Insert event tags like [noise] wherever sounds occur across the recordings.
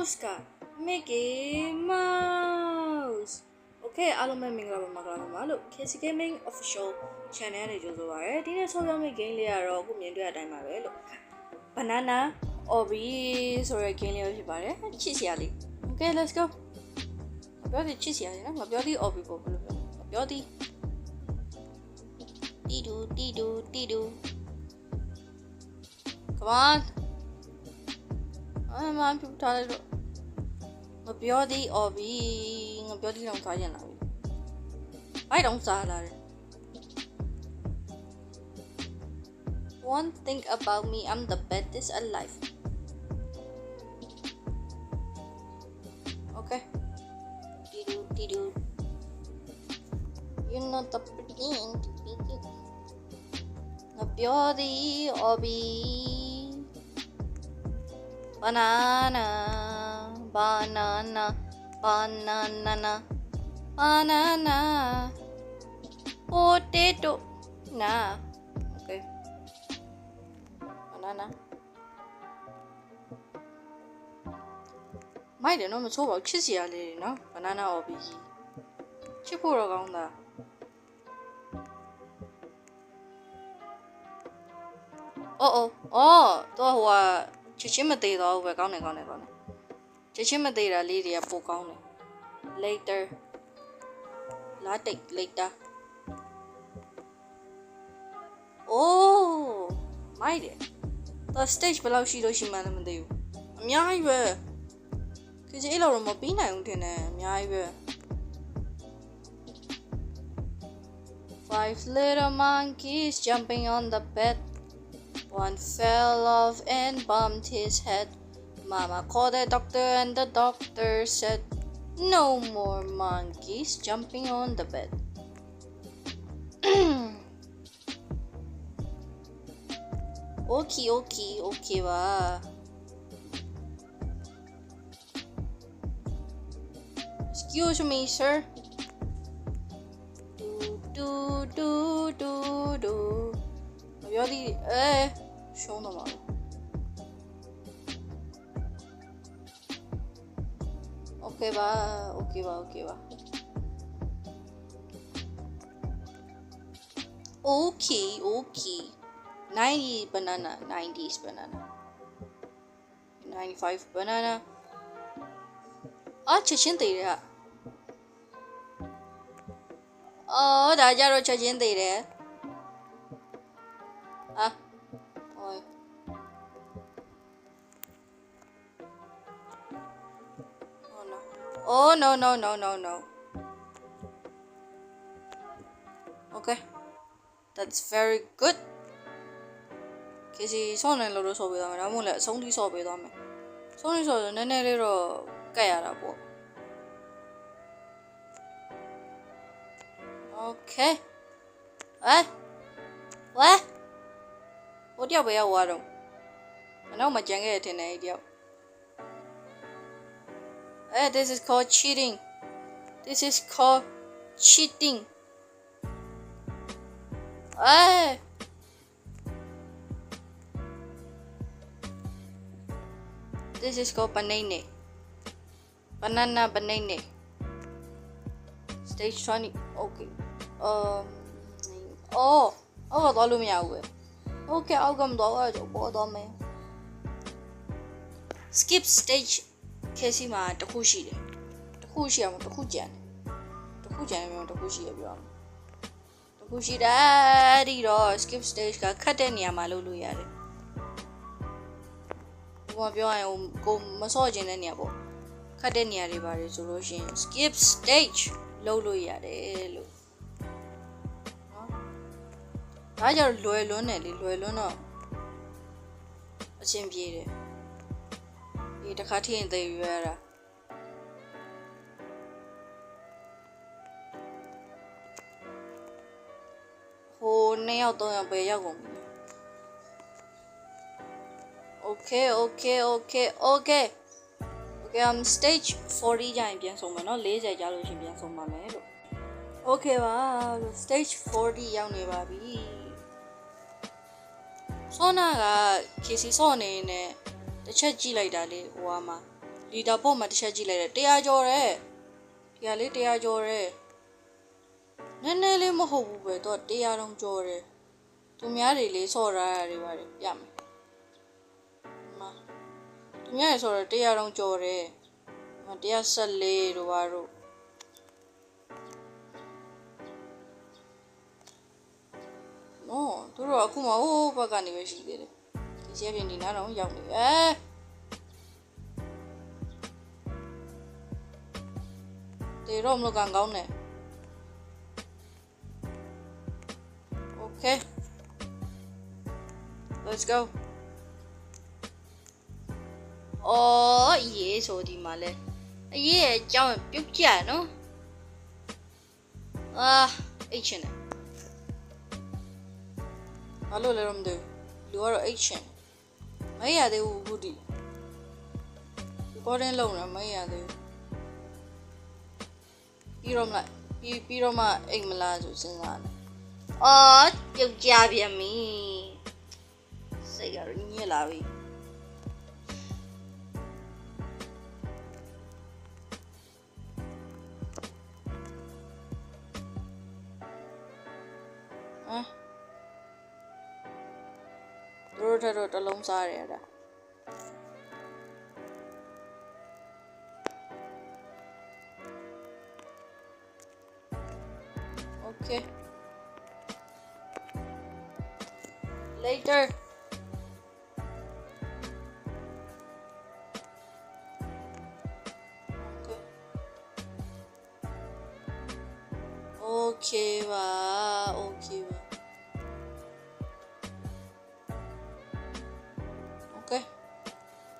Mouse က Mickey Mouse Okay အားလုံးပဲမင်္ဂလာပါမင်္ဂလာပါပါလို့ KC Gaming Official Channel နဲ့ကြိုဆိုပါရစေဒီနေ့ဆောက်ရမယ့် game လေးကတော့အခုမြင်တွေ့တဲ့အတိုင်းပါပဲလို့ Banana Obi ဆိုတဲ့ game လေးပဲဖြစ်ပါတယ်ချစ်စရာလေး Okay let's go မပြောသေးချစ်စရာလေးနော်မပြောသေး Obi ပေါ့ဘယ်လိုပြောမပြောသေးတီဒူတီဒူတီဒူ Come on အဲ့မှပြထားလိုက်တော့ Ngobjordi Orbi. Ngobjordi lang kaya na. i don't salar. One thing about me, I'm the baddest alive. Okay. Dee-doo. You're not the pretend The be good. Banana. Banana banana banana potato na okay banana မိုက်တယ်နော်မချိုးပါဘူးချစ်စရာလေးတွေနော် banana ဟောပြီးချစ်ဖို့တော့ကောင်းတာအော်အော်အော်တော့ဟိုကချက်ချင်းမသေးတော့ဘူးပဲကောင်းတယ်ကောင်းတယ်ကောင်းတယ် ချက်ချင်းမသေးတာလေးတွေကပိုကောင်းတယ် later လာတိတ် later အိုးမိုက်တယ်တော့ stage ဘယ်လောက်ရှိလို့ရှိမှန်းလည်းမသိဘူးအများကြီးပဲကြည့်အဲ့လိုတော့မပြီးနိုင်ဘူးထင်တယ်အများကြီးပဲ Five little monkeys jumping on the bed. One fell off and bumped his head. Mama called the doctor, and the doctor said, No more monkeys jumping on the bed. [clears throat] okay, okay, okay は、Excuse me, sir. Do, do, do, do, do. より、えー、しょうのまる。Okeba, okeba, okeba. Okay, okay. 90 banana, 90s banana. 95 banana. अच्छा चिंता ही रहा ओ राजा रोचा चिंता ही रहा आ ओए Oh no. Oh no no no no no. Okay. That's very good. ကေစီဆောင်းနေလို့တော့ဆော်ပေးသွားမယ်ဒါမှမဟုတ်လည်းအဆုံးထိဆော်ပေးသွားမယ်ဆုံးထိဆော်ဆိုနည်းနည်းလေးတော့ကတ်ရတာပေါ့ Okay ဟဲ့ဝဲဟိုတယောက်ပဲရောက်သွားတော့အနောက်မှာကြံခဲ့တဲ့ထင်တယ်ဒီတယောက် Hey, this is called cheating. This is called cheating. Hey. This is called banana. Banana, banana. Stage 20. Okay. Um. Oh. Oh, ضالو I عوّل. Okay, I'll come to the Skip stage ခဲစီမှာတစ်ခုရှိတယ်တစ်ခုရှိအောင်တစ်ခုကြံတယ်တစ်ခုကြံရင်တစ်ခုရှိရပြောအောင်တစ်ခုရှိတယ်ဒီတော့ skip stage ကခတ်တဲ့နေရာမှာလုပ်လို့ရတယ်ဘုံပြောရင်ကိုမစော့ခြင်းတဲ့နေရာပေါ့ခတ်တဲ့နေရာတွေပါတယ်ဆိုလို့ရှိရင် skip stage လုပ်လို့ရတယ်လို့နော်ဒါကြတော့လွယ်လွန်းတယ်လေလွယ်လွန်းတော့အဆင်ပြေတယ် ဒီတစ်ခါထိရင်သိရွရတာဟိုနှစ်ယောက်သုံးယောက်ပဲရောက်ကုန်ပြီ Okay okay okay okay Okay um stage 40ကျရင်ပြန်ဆုံးမယ်เนาะ40ကြာလို့ရှင်ပြန်ဆုံးပါမယ်လို့ Okay ပါလို့ stage 40ရောက်နေပါပြီဆောနာက KC ဆော့နေနေ တစ်ချက်ကြည့်လိုက်တာလေဟိုဟာမှာလီတာပေါ့မှာတစ်ချက်ကြည့်လိုက်တယ်တရားကျော်တယ်တရားလေးတရားကျော်တယ်နည်းနည်းလေးမဟုတ်ဘူးပဲတော့တရားတော့ကျော်တယ်သူများတွေလေးဆော့ရတာတွေပါတယ်ပြမယ်မသူများတွေဆော့ရတရားတော့ကျော်တယ်မတရားဆက်လေးတို့ဘာတို့နော်သူတို့ကအခုမှဟိုးဘက်ကနေပဲရှိသေးတယ် ဒီချက်ပြင်ဒီနားတော့ရောက်နေအဲတေတော့မလို့ကန်ကောင်းတယ် Okay. Let's go. အော်ရေးဆိုဒီမှာလဲအရေးအကြောင်းပြုတ်ကြနော်အာအိတ်ချင်တယ်ဘာလို့လဲတော့မသိဘူးလူကတော့အိတ်ချင် မရသေးဘူးခုဒီ recording လုပ်နေမရသေးဘူးပြီးတော့မလားပြီးပြီးတော့မှအိတ်မလားဆိုစဉ်းစားတယ်အော်ပြုတ်ကြပြန်ပြီစိတ်ကတော့ညစ်လာပြီ တို့ထက်တော့တစ်လုံးစားရတယ်အဲ့ဒါโอเค later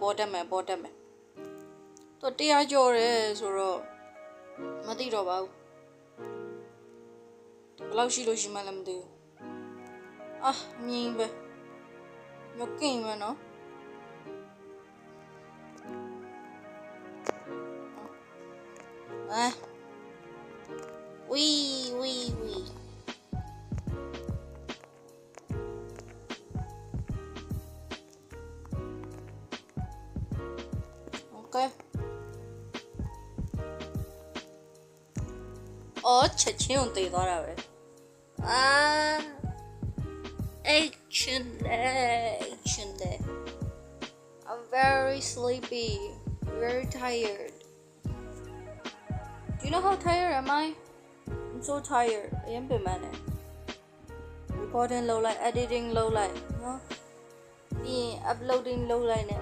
ပေါ်တက်မယ်ပေါ်တက်မယ်သူတရားကြော်တယ်ဆိုတော့မသိတော့ပါဘူးဘယ်လောက်ရှိလို့ရှိမှလည်းမသိဘူးအာမြင်ပဲမကင်ပဲနော်အာဝီ ချက်ချင်းကိုတည်သွားတာပဲအာအိတ်ချင်တယ်အိတ်ချင်တယ် I'm very sleepy very tired Do you know how tired am I I'm so tired အရင်ပြင်ပန်းတယ် recording လုပ်လိုက် editing လုပ်လိုက်နော်ပြီးရင် uploading လုပ်လိုက်နဲ့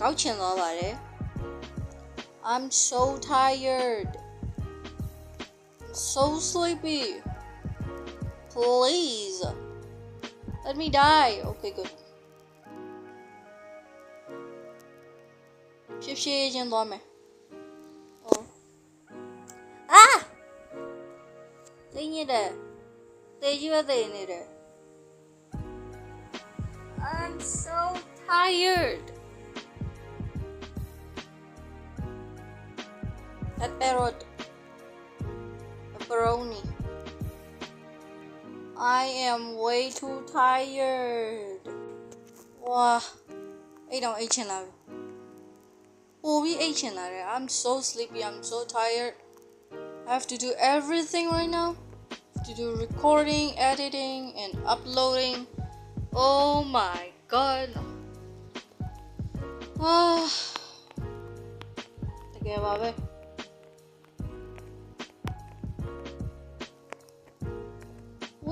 ကောက်ချင်သွားပါတယ် I'm so tired I'm so sleepy. Please. Let me die. Okay, good. Shift agent lawman. Oh. Ah! തെങ്ങിടെ തെയ്യുവതേനിടെ I'm so tired. That parrot pepperoni I am way too tired ဝါအဲ့တော့အိတ်ချင်လာပြီပိုပြီးအိတ်ချင်လာတယ် I'm so sleepy I'm so tired I have to do everything right now to do recording editing and uploading oh my god အာတကယ်ပါပဲ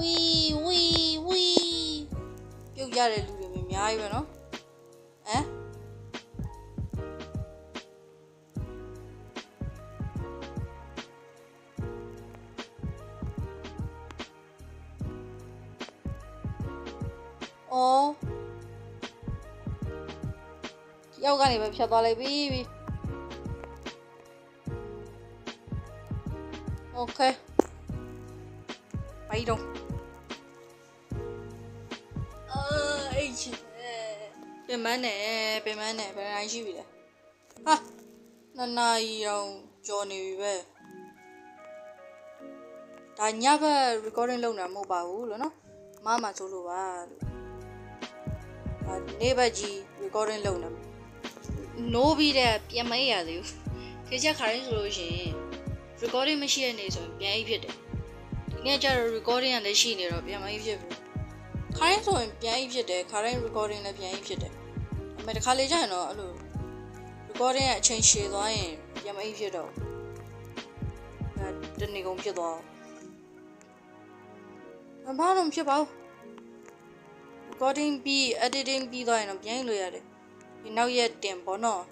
ဝီဝီဝီပြုတ်ရတဲ့လူတွေပဲအများကြီးပဲနော်ဟမ်အော်ယောက်ကနေပဲဖြတ်သွားလိုက်ပြီ န်းနဲ့ပြင်မန်းနဲ့ဘယ်နိုင်ရှိပြီလဲဟာနှစ်နာရီတော့ကြော်နေပြီပဲဒါညဘက် recording လုပ်နေတာမဟုတ်ပါဘူးလို့နော်မမဆိုလို့ပါလို့ဒါနေ့ဘက်ကြီး recording လုပ်နေနိုးပြီးတဲ့ပြန်မရသေးဘူးခေချက်ခါရင်းဆိုလို့ရှိရင် recording မရှိတဲ့နေ့ဆိုရင်ပြန်အိပ်ဖြစ်တယ်ဒီနေ့ကျတော့ recording ကလည်းရှိနေတော့ပြန်မအိပ်ဖြစ်ဘူးခါရင်ဆိုရင်ပြန်အိပ်ဖြစ်တယ်ခါတိုင်း recording လည်းပြန်အိပ်ဖြစ်တယ် အမေတခါလေကျရင်တော့အဲ့လို recording ရဲ့အချိန်ရှည်သွားရင်ပြန်မအိပ်ဖြစ်တော့အဲတနေ့ကုန်ဖြစ်သွားမဘာလို့မဖြစ်ပါဘူး recording ပြီး editing ပြီးသွားရင်တော့ပြန်အိပ်လို့ရတယ်ဒီနောက်ရက်တင်ပေါ့နော်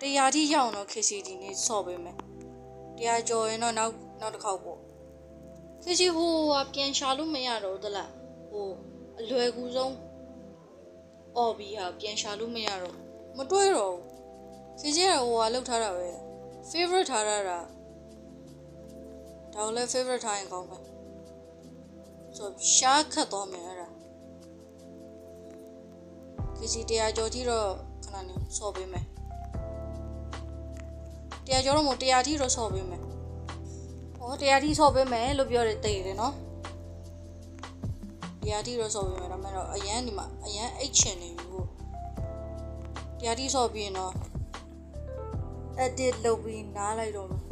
တရားတိရောက်အောင်တော့ KCD နေဆော့ပေးမယ်တရားကြော်ရင်တော့နောက်နောက်တစ်ခေါက်ပေါ့စစ်ချီဟိုကပြန်ရှာလို့မရတော့သလားဟို အလွယ်ကူဆုံးအော်ဘီဟာပြန်ရှာလို့မရတော့မတွဲတော့ဘူးစစ်ချီကဟိုကလောက်ထားတာပဲ favorite ထားရတာဒါကိုလည်း favorite ထားရင်ကောင်းပဲဆိုရှားခတ်တော့မယ်အဲ့ဒါ KC တရားကျော်ထိတော့ခဏနေဆော့ပေးမယ်တရားကျော်တော့မဟုတ်တရားထိတော့ဆော့ပေးမယ်ဟောတရားထိဆော့ပေးမယ်လို့ပြောတယ်တိတ်တယ်နော် တရားထိတော့ဆော့ပေးမယ်ဒါပေမဲ့တော့အရန်ဒီမှာအရန်အိတ်ချင်နေပြီဟိုတရားထိဆော့ပြီးရင်တော့ edit လုပ်ပြီးနားလိုက်တော့မယ်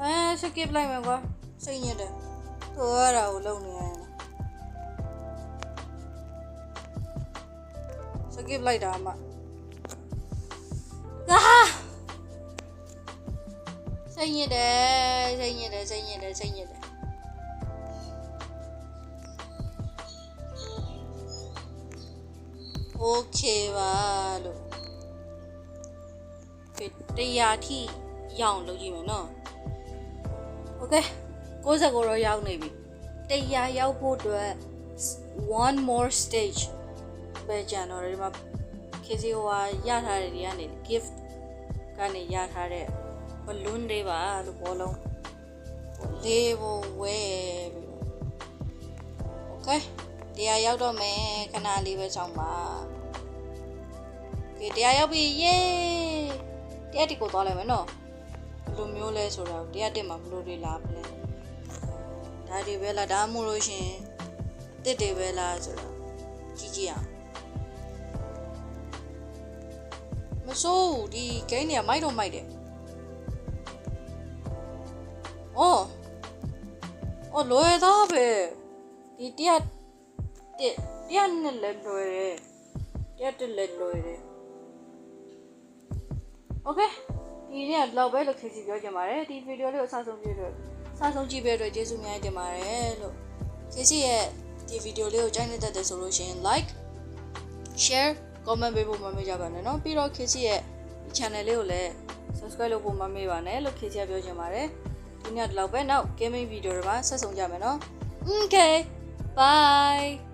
အဲ skip လိုက်မယ်ကွာစိတ်ညစ်တယ်သူကအဲ့ဒါကိုလုပ်နေရတယ် skip လိုက်တာအမအာစိတ်ညစ်တယ်စိတ်ညစ်တယ်စိတ်ညစ်တယ်စိတ်ညစ်တယ် okay ပါလို့တရားထိရအောင်လုပ်ကြည့်မယ်နော် okay 69တော့ရောက်နေပြီတရားရောက်ဖို့အတွက် one more stage ပဲကြံတော့ဒီမှာ KCOA ရထားတဲ့နေရာနေ gift ကနေရထားတဲ့ balloon တွေပါလို့ဘောလုံးလေးဘဝဲ okay တရားရောက်တော့မယ်ခဏလေးပဲဆောင်ပါကဲတရားရောက်ပြီ yay တရားတိကိုသွားလိုက်မယ်နော်ဘယ်လိုမျိုးလဲဆိုတော့တရားတက်မှာဘယ်လိုတွေလာမလဲဒါတွေပဲလားဒါမှမဟုတ်လို့ရှရင်တစ်တွေပဲလားဆိုတော့ကြည့်ကြည့်အောင်မစိုးဘူးဒီဂိမ်းတွေကမိုက်တော့မိုက်တယ်။အော်အော်လွယ်သားပဲဒီတရား တက်တရားနဲ့လည်းလွယ်တယ်တရားတက်လည်းလွယ်တယ်။ Okay ဒီနေ့ကတော့ပဲလို့ခေစီပြောချင်ပါတယ်ဒီဗီဒီယိုလေးကိုအဆဆုံးပြည့်လို့အဆဆုံးကြည့်ပေးလို့ကျေးဇူးများတင်ပါတယ်လို့ခေစီရဲ့ဒီဗီဒီယိုလေးကိုကြိုက်နေတတ်တယ်ဆိုလို့ရှိရင် like share comment ပေးဖို့မမေ့ကြပါနဲ့เนาะပြီးတော့ KC ရဲ့ဒီ channel လေးကိုလည်း subscribe လုပ်ဖို့မမေ့ပါနဲ့လို့ KC ကပြောချင်ပါတယ်ဒီနေ့တော့ပဲနောက် gaming video တွေမှာဆက်ဆုံကြမယ်เนาะ Okay bye